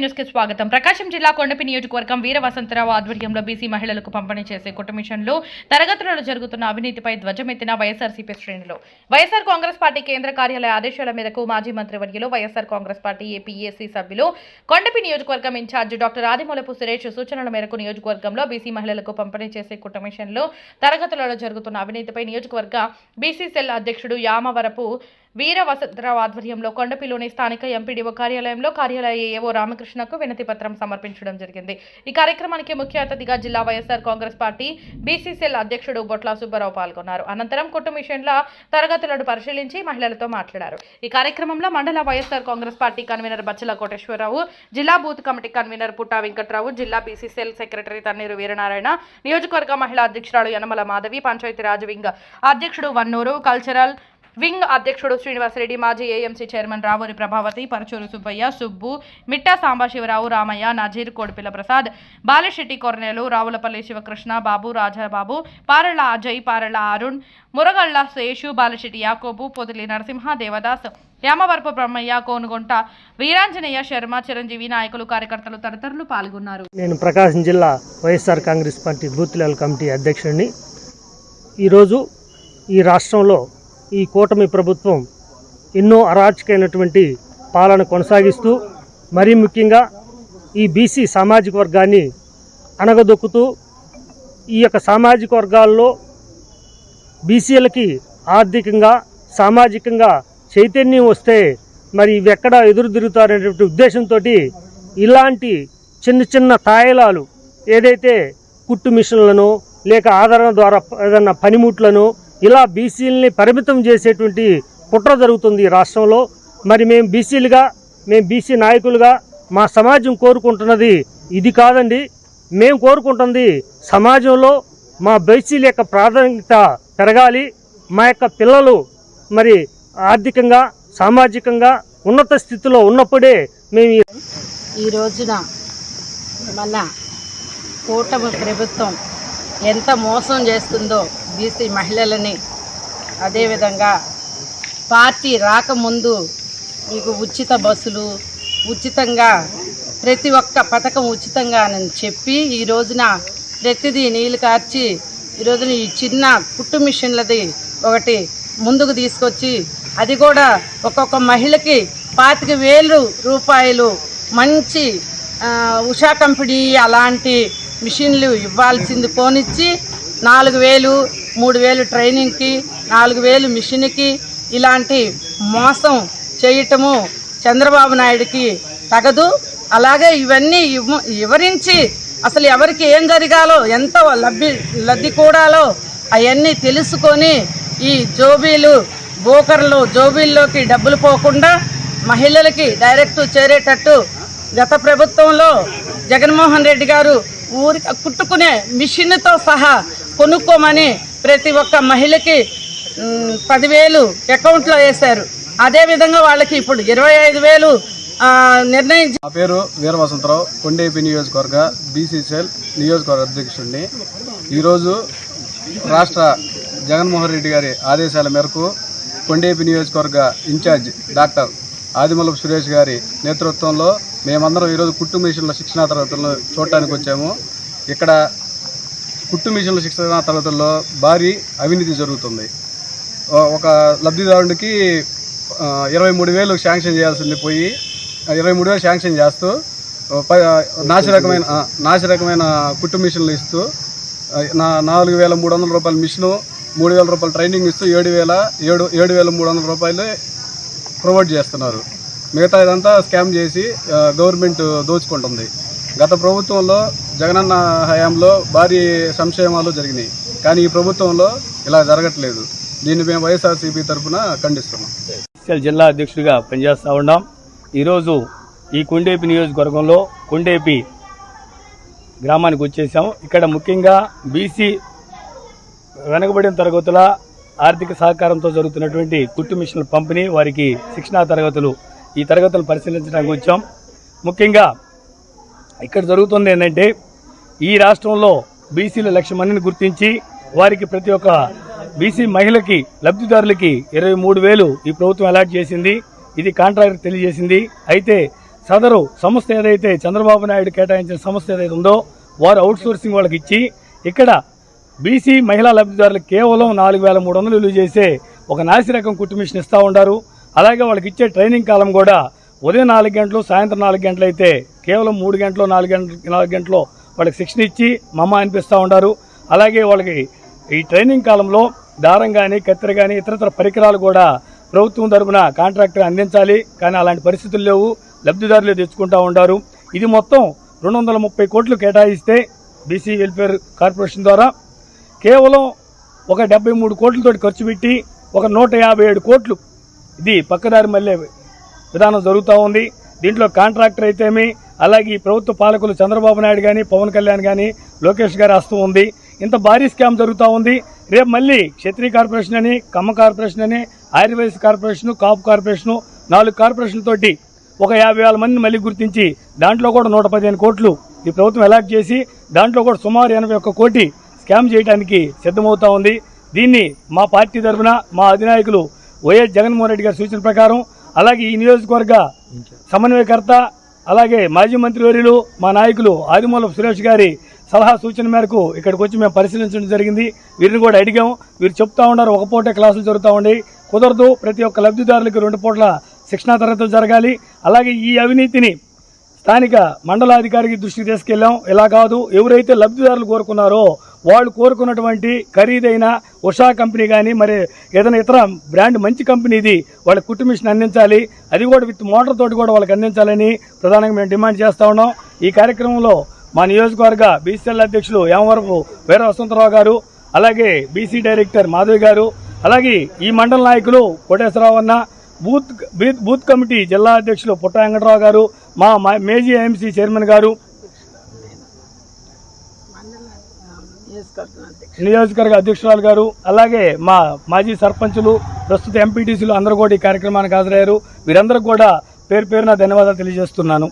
న్యూస్కి స్వాగతం. ప్రకాశం జిల్లా కొండపి నియోజకవర్గం వీర వసంతరావు ఆధ్వర్యంలో బీసీ మహిళలకు పంపిణీ చేసే కుటుంబిషన్లో తరగతులలో జరుగుతున్న అవినీతిపై ధ్వజమెత్తిన వైఎస్ఆర్సీపీ శ్రేణులు. వైఎస్ఆర్ కాంగ్రెస్ పార్టీ కేంద్ర కార్యాలయ ఆదేశాల మేరకు మాజీ మంత్రి వర్యులు వైఎస్ఆర్ కాంగ్రెస్ పార్టీ ఏపీఏసీ సభ్యులు కొండపి నియోజకవర్గం ఇన్ఛార్జ్ డాక్టర్ ఆదిమూలపు సురేష్ సూచనల మేరకు నియోజకవర్గంలో బీసీ మహిళలకు పంపిణీ చేసే కుటుంబిషన్లో తరగతులలో జరుగుతున్న అవినీతిపై నియోజకవర్గ బీసీ సెల్ అధ్యక్షుడు యామవరపు వీర వసంతరావు ఆధ్వర్యంలో కొండపిలోని స్థానిక ఎంపీడీఓ కార్యాలయంలో కార్యాలయ ఏవో రామకృష్ణకు వినతి పత్రం సమర్పించడం జరిగింది. ఈ కార్యక్రమానికి ముఖ్య అతిథిగా జిల్లా వైఎస్ఆర్ కాంగ్రెస్ పార్టీ బీసీసీఎల్ అధ్యక్షుడు బొట్ల సుబ్బారావు పాల్గొన్నారు. అనంతరం కుటుంబిషన్ల తరగతులను పరిశీలించి మహిళలతో మాట్లాడారు. ఈ కార్యక్రమంలో మండల వైఎస్ఆర్ కాంగ్రెస్ పార్టీ కన్వీనర్ బచ్చల కోటేశ్వరరావు జిల్లా booth committee convener Putta Venkatrao జిల్లా బీసీసీఎల్ సెక్రటరీ తన్నీరు వీరనారాయణ నియోజకవర్గ మహిళా అధ్యక్షురాలు యనమల మాధవి పంచాయతీరాజ్ వింగ్ అధ్యక్షుడు వన్నూరు కల్చరల్ వింగ్ అధ్యక్షుడు శ్రీనివాసరెడ్డి మాజీ ఏఎంసీ చైర్మన్ రావూరి ప్రభావతి పరచూరు సుబ్బయ్య సుబ్బు మిట్టా సాంబశివరావు రామయ్య నజీర్ కోడిపిల్ల ప్రసాద్ బాలశెట్టి కొరనేలు రావులపల్లి శివకృష్ణ బాబు రాజాబాబు పారళ్ళ అజయ్ పారళ్ళ అరుణ్ మురగళ్ళ శేషు బాలశెట్టి యాకోబు పొదిలి నరసింహ దేవదాస్ యామవరపు బ్రహ్మయ్య కోనుగొంట వీరాంజనేయ శర్మ చిరంజీవి నాయకులు కార్యకర్తలు తదితరులు పాల్గొన్నారు. నేను ప్రకాశం జిల్లా YSR Congress party booth level committee అధ్యక్షుడిని. ఈరోజు ఈ రాష్ట్రంలో ఈ కూటమి ప్రభుత్వం ఎన్నో అరాచకమైనటువంటి పాలన కొనసాగిస్తూ మరీ ముఖ్యంగా ఈ బీసీ సామాజిక వర్గాన్ని అణగదొక్కుతూ ఈ యొక్క సామాజిక వర్గాల్లో బీసీలకి ఆర్థికంగా సామాజికంగా చైతన్యం వస్తే మరి ఇవి ఎక్కడ ఎదురు తిరుగుతారనేటువంటి ఉద్దేశంతో ఇలాంటి చిన్న చిన్న తాయిలాలు ఏదైతే కుట్టు మిషన్లను లేక ఆదరణ ద్వారా ఏదన్నా పనిముట్లను ఇలా బీసీలని పరిమితం చేసేటువంటి కుట్ర జరుగుతుంది రాష్ట్రంలో. మరి మేము బీసీలుగా మేము బీసీ నాయకులుగా మా సమాజం కోరుకుంటున్నది ఇది కాదండి. మేము కోరుకుంటుంది సమాజంలో మా బీసీల యొక్క ప్రాధాన్యత పెరగాలి. మా యొక్క పిల్లలు మరి ఆర్థికంగా సామాజికంగా ఉన్నత స్థితిలో ఉన్నప్పుడే మేము ఈ ఈ రోజున మన కూటమి ప్రభుత్వం ఎంత మోసం చేస్తుందో బీసీ మహిళలని అదేవిధంగా పార్టీ రాకముందు మీకు ఉచిత బస్సులు ఉచితంగా ప్రతి ఒక్క పథకం ఉచితంగా అని చెప్పి ఈ రోజున ప్రతిదీ నీళ్ళు కార్చి ఈ రోజున ఈ చిన్న కుట్టు మిషన్లది ఒకటి ముందుకు తీసుకొచ్చి అది కూడా ఒక్కొక్క మహిళకి పాతిక వేలు రూపాయలు మంచి ఉషా కంపెనీ అలాంటి మిషన్లు ఇవ్వాల్సింది పోనిచ్చి నాలుగు వేలు మూడు వేలు ట్రైనింగ్కి నాలుగు వేలు మిషన్కి ఇలాంటి మోసం చేయటము చంద్రబాబు నాయుడికి తగదు. అలాగే ఇవన్నీ వివరించి అసలు ఎవరికి ఏం జరగాలో ఎంత లబ్ధి లబ్ధి కూడాలో అవన్నీ తెలుసుకొని ఈ జోబీలు బోకర్లు జోబీల్లోకి డబ్బులు పోకుండా మహిళలకి డైరెక్ట్ చేరేటట్టు గత ప్రభుత్వంలో జగన్మోహన్ రెడ్డి గారు ఊరి కుట్టుకునే మిషన్తో సహా కొనుక్కోమని ప్రతి ఒక్క మహిళకి పదివేలు అకౌంట్లో వేశారు. అదేవిధంగా వాళ్ళకి ఇప్పుడు ఇరవై ఐదు వేలు నిర్ణయించి నా పేరు వీరవసంతరావు కొండేపి నియోజకవర్గ బీసీసీఎల్ నియోజకవర్గ అధ్యక్షుడిని. ఈరోజు రాష్ట్ర జగన్మోహన్ రెడ్డి గారి ఆదేశాల మేరకు కొండేపి నియోజకవర్గ ఇన్ఛార్జ్ డాక్టర్ ఆదిమలపు సురేష్ గారి నేతృత్వంలో మేమందరం ఈరోజు కుట్టు మిషన్ల శిక్షణా తరగతులను చూడటానికి వచ్చాము. ఇక్కడ కుట్టు మిషన్ల శిక్షణ తరగతుల్లో భారీ అవినీతి జరుగుతుంది. ఒక లబ్ధిదారుడికి ఇరవై మూడు వేలు శాంక్షన్ చేయాల్సింది పోయి ఇరవై మూడు వేలు శాంక్షన్ చేస్తూ నాశరకమైన నాశరకమైన కుట్టు మిషన్లు ఇస్తూ నా నాలుగు వేల మూడు వందల రూపాయల మిషను మూడు వేల రూపాయల ట్రైనింగ్ ఇస్తూ ఏడు వేల ఏడు ఏడు వేల మూడు వందల రూపాయలు ప్రొవైడ్ చేస్తున్నారు. మిగతా ఇదంతా స్కామ్ చేసి గవర్నమెంట్ దోచుకుంటుంది. గత ప్రభుత్వంలో జగనన్న హయాంలో భారీ సంక్షేమాలు జరిగినాయి. కానీ ఈ ప్రభుత్వంలో ఇలా జరగట్లేదు. దీన్ని మేము వైఎస్ఆర్సీపీ తరఫున ఖండిస్తున్నాం. ఎస్ఎల్ జిల్లా అధ్యక్షుడిగా పనిచేస్తూ ఉన్నాం. ఈరోజు ఈ కొండేపి నియోజకవర్గంలో కొండేపి గ్రామానికి వచ్చేసాము ఇక్కడ ముఖ్యంగా బీసీ వెనకబడిన తరగతుల ఆర్థిక సహకారంతో జరుగుతున్నటువంటి కుట్టు మిషన్ల పంపిణీ వారికి శిక్షణా తరగతులు ఈ తరగతులను పరిశీలించడానికి వచ్చాం. ముఖ్యంగా ఇక్కడ జరుగుతుంది ఏంటంటే ఈ రాష్ట్రంలో బీసీల లక్ష మందిని గుర్తించి వారికి ప్రతి ఒక్క బీసీ మహిళకి లబ్ధిదారులకి ఇరవై మూడు వేలు ఈ ప్రభుత్వం అలాట్ చేసింది. ఇది కాంట్రాక్టర్ తెలియజేసింది. అయితే సదరు సంస్థ ఏదైతే చంద్రబాబు నాయుడు కేటాయించిన సంస్థ ఏదైతే ఉందో వారు అవుట్సోర్సింగ్ వాళ్ళకి ఇచ్చి ఇక్కడ బీసీ మహిళా లబ్ధిదారులకు కేవలం నాలుగు వేల మూడు వందలు విలువ చేసే ఒక నాసి రకం కుట్టు మిషన్ ఇస్తూ ఉంటారు అలాగే వాళ్ళకి ఇచ్చే ట్రైనింగ్ కాలం కూడా ఉదయం నాలుగు గంటలు సాయంత్రం నాలుగు గంటలు అయితే కేవలం మూడు గంటలు నాలుగు గంటలు నాలుగు గంటలు వాళ్ళకి శిక్షణ ఇచ్చి మమ్మ అనిపిస్తూ ఉంటారు అలాగే వాళ్ళకి ఈ ట్రైనింగ్ కాలంలో దారం కానీ కత్తెర కానీ ఇతరతర పరికరాలు కూడా ప్రభుత్వం తరఫున కాంట్రాక్టర్ అందించాలి. కానీ అలాంటి పరిస్థితులు లేవు. లబ్ధిదారులు తెచ్చుకుంటూ ఉంటారు ఇది మొత్తం రెండు వందల ముప్పై కోట్లు కేటాయిస్తే బీసీ వెల్ఫేర్ కార్పొరేషన్ ద్వారా కేవలం ఒక డెబ్బై మూడు కోట్లతో ఖర్చు పెట్టి ఒక నూట యాభై ఏడు కోట్లు ఇది పక్కదారి మళ్ళీ విధానం జరుగుతూ ఉంది. దీంట్లో కాంట్రాక్టర్ అయితేమి అలాగే ఈ ప్రభుత్వ పాలకులు చంద్రబాబు నాయుడు కానీ పవన్ కళ్యాణ్ కానీ లోకేష్ గారి హస్తం ఉంది. ఇంత భారీ స్కామ్ జరుగుతూ ఉంది. రేపు మళ్ళీ క్షత్రియ కార్పొరేషన్ అని కమ్మ కార్పొరేషన్ అని ఆయుర్వేద కార్పొరేషన్ కాపు కార్పొరేషన్ నాలుగు కార్పొరేషన్ తోటి ఒక యాభై వేల మందిని మళ్ళీ గుర్తించి దాంట్లో కూడా నూట పదిహేను కోట్లు ఈ ప్రభుత్వం అలాట్ చేసి దాంట్లో కూడా సుమారు ఎనభై ఒక్క కోటి స్కామ్ చేయడానికి సిద్ధమవుతా ఉంది. దీన్ని మా పార్టీ తరఫున మా అధినాయకులు వైఎస్ జగన్మోహన్ రెడ్డి గారి సూచన ప్రకారం అలాగే ఈ నియోజకవర్గ సమన్వయకర్త అలాగే మాజీ మంత్రివర్యులు మా నాయకులు ఆదిమూలపు సురేష్ గారి సలహా సూచన మేరకు ఇక్కడికి వచ్చి మేము పరిశీలించడం జరిగింది. వీరిని కూడా అడిగాం. వీరు చెప్తా ఉన్నారు ఒక పూటే క్లాసులు జరుగుతూ ఉండి. కుదరదు ప్రతి ఒక్క లబ్ధిదారులకు రెండు పూట్ల శిక్షణా తరగతులు జరగాలి. అలాగే ఈ అవినీతిని స్థానిక మండలాధికారికి దృష్టికి తీసుకెళ్ళాం ఇలా కాదు ఎవరైతే లబ్ధిదారులు కోరుకున్నారో వాళ్ళు కోరుకున్నటువంటి ఖరీదైన ఉషా కంపెనీ కానీ మరి ఏదైనా ఇతర బ్రాండ్ మంచి కంపెనీది వాళ్ళ కుటుంబిషన్ అందించాలి. అది కూడా విత్ మోటార్ తోటి కూడా వాళ్ళకి అందించాలని ప్రధానంగా మేము డిమాండ్ చేస్తా ఉన్నాం. ఈ కార్యక్రమంలో మా నియోజకవర్గ బీసీఎల్ అధ్యక్షులు యామవరపు వీర వసంతరావు గారు అలాగే బీసీ డైరెక్టర్ మాధవి గారు అలాగే ఈ మండల నాయకులు కోటేశ్వరరావు అన్న బూత్ బూత్- బూత్ కమిటీ జిల్లా అధ్యక్షులు పుట్ట వెంకటరావు గారు మా మా- మేజీ ఎంసీ చైర్మన్ గారు నియోజకవర్గ అధ్యక్షురాలు గారు అలాగే మా మాజీ సర్పంచులు ప్రస్తుత ఎంపీటీసీలు అందరూ కూడా ఈ కార్యక్రమానికి హాజరయ్యారు. వీరందరూ కూడా పేరు పేరున ధన్యవాదాలు తెలియజేస్తున్నాను.